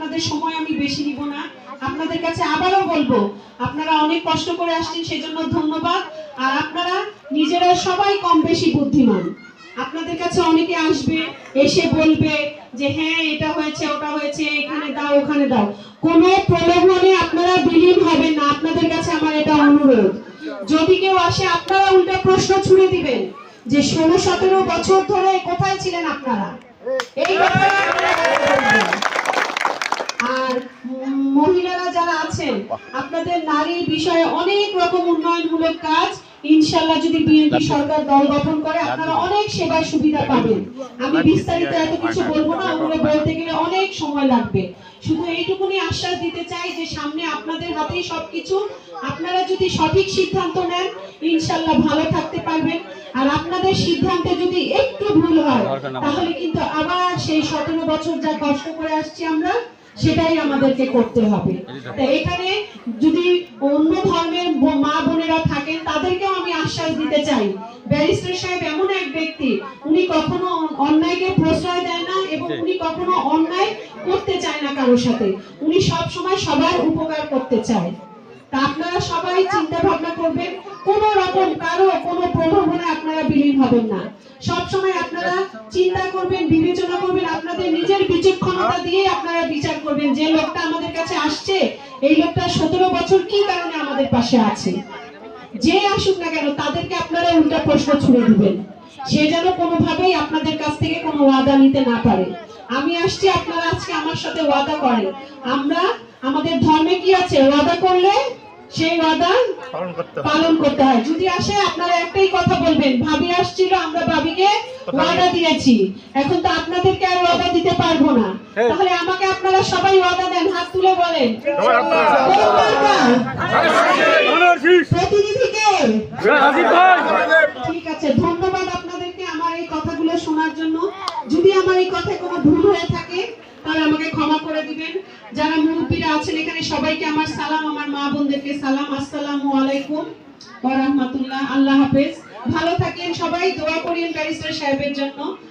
আপনাদের সময় আমি বেশি নিব না। আপনাদের কাছে আবারও বলব, আপনারা অনেক কষ্ট করে আসছেন, সেজন্য ধন্যবাদ। আর আপনারা নিজেরা সবাই কম বেশি বুদ্ধিমান। আপনাদের কাছে অনেকে আসবে, এসে বলবে যে হ্যাঁ এটা হয়েছে, ওটা হয়েছে, এখানে দাও, ওখানে দাও। কোনো প্রলোভনে আপনারা বিলীন হবেন না। আপনাদের কাছে আমার এটা অনুরোধ। যদি কেউ আসে, আপনারা উল্টা প্রশ্ন ছুড়ে দিবেন যে, ষোলো, সতেরো বছর ধরে কোথায় ছিলেন আপনারা? এই। আর মহিলারা যারা আছেন, আপনাদের নারীর বিষয়ে অনেক রকম উন্নয়নমূলক কাজ। ইনশাল্লাহ যদি বিএনপি সরকার দল গঠন করে, আপনারা অনেক সেবার সুবিধা পাবেন। আমি বিস্তারিত এত কিছু বলব না, ওগুলো বলতে গেলে অনেক সময় লাগবে। শুধু এইটুকুনি আশ্বাস দিতে চাই যে, সামনে আপনাদের হাতেই সবকিছু। আপনারা যদি সঠিক সিদ্ধান্ত নেন ইনশাল্লাহ ভালো থাকতে পারবেন। আর আপনাদের সিদ্ধান্তে যদি একটু ভুল হয়, তাহলে কিন্তু আবার সেই সতেরো বছর যা কষ্ট করে আসছি আমরা সেটাই আমাদেরকে করতে হবে। তা এখানে যদি অন্য ধর্মের মা বোনেরা থাকেন তাদেরকেও আমি আশ্বাস দিতে চাই। ব্যারিস্টার সাহেব এমন এক ব্যক্তি উনি কখনো অন্যায়কে প্রশ্রয় দেয় না এবং উনি কখনো অন্যায় করতে চায় না কারোর সাথে। উনি সব সময় সবার উপকার করতে চায়। তা আপনারা সবাই চিন্তা ভাবনা করবেন কোন রকম কারও কোনো প্রলোভনে আপনারা বিলীন হবেন না। সব সময় আপনারা চিন্তা করবেন বিবেচনা করবেন আপনাদের নিজের বিচক্ষণতা দিয়ে আপনারা বিচার করবেন। যে লোকটা আমাদের কাছে আসছে এই লোকটা সতেরো বছর কি কারণে আমাদের পাশে আছে? যে আসুক না কেন তাদেরকে আপনারা উল্টা প্রশ্ন ছুড়ে দিবেন। সে যেন কোনোভাবেই আপনাদের কাছ থেকে কোনো ওয়াদা নিতে না পারে। আমি আসছি আপনারা আজকে আমার সাথে ওয়াদা করেন। আমরা আমাদের ধর্মে কি আছে? ওয়াদা করলে সেই ওয়াদা পালন করতে হয়। যদি আসে আপনারা একটাই কথা বলবেন ভাবি আসছিল আমরা ভাবিকে ওয়াদা দিয়েছি। এখন তো আপনাদেরকে দিতে পারব না। তাহলে আমাকে আপনারা সবাই ওয়াদা দেন হাত তুলে বলেন? প্রতিনিধিকে। ঠিক আছে ধন্যবাদ আপনাদেরকে আমার এই কথাগুলো শোনার জন্য। যদি আমার এই কথায় কোনো ভুল হয়ে থাকে তাহলে আমাকে ক্ষমা করে দিবেন। যারা মুরব্বীরা আছেন এখানে সবাইকে আমার সালাম আমার মা বোনদেরকে সালাম। আসসালামু আলাইকুম ওয়া রাহমাতুল্লাহ। আল্লাহ হাফেজ। ভালো থাকেন সবাই দোয়া করিয়েন ব্যারিস্টার সাহেবের জন্য।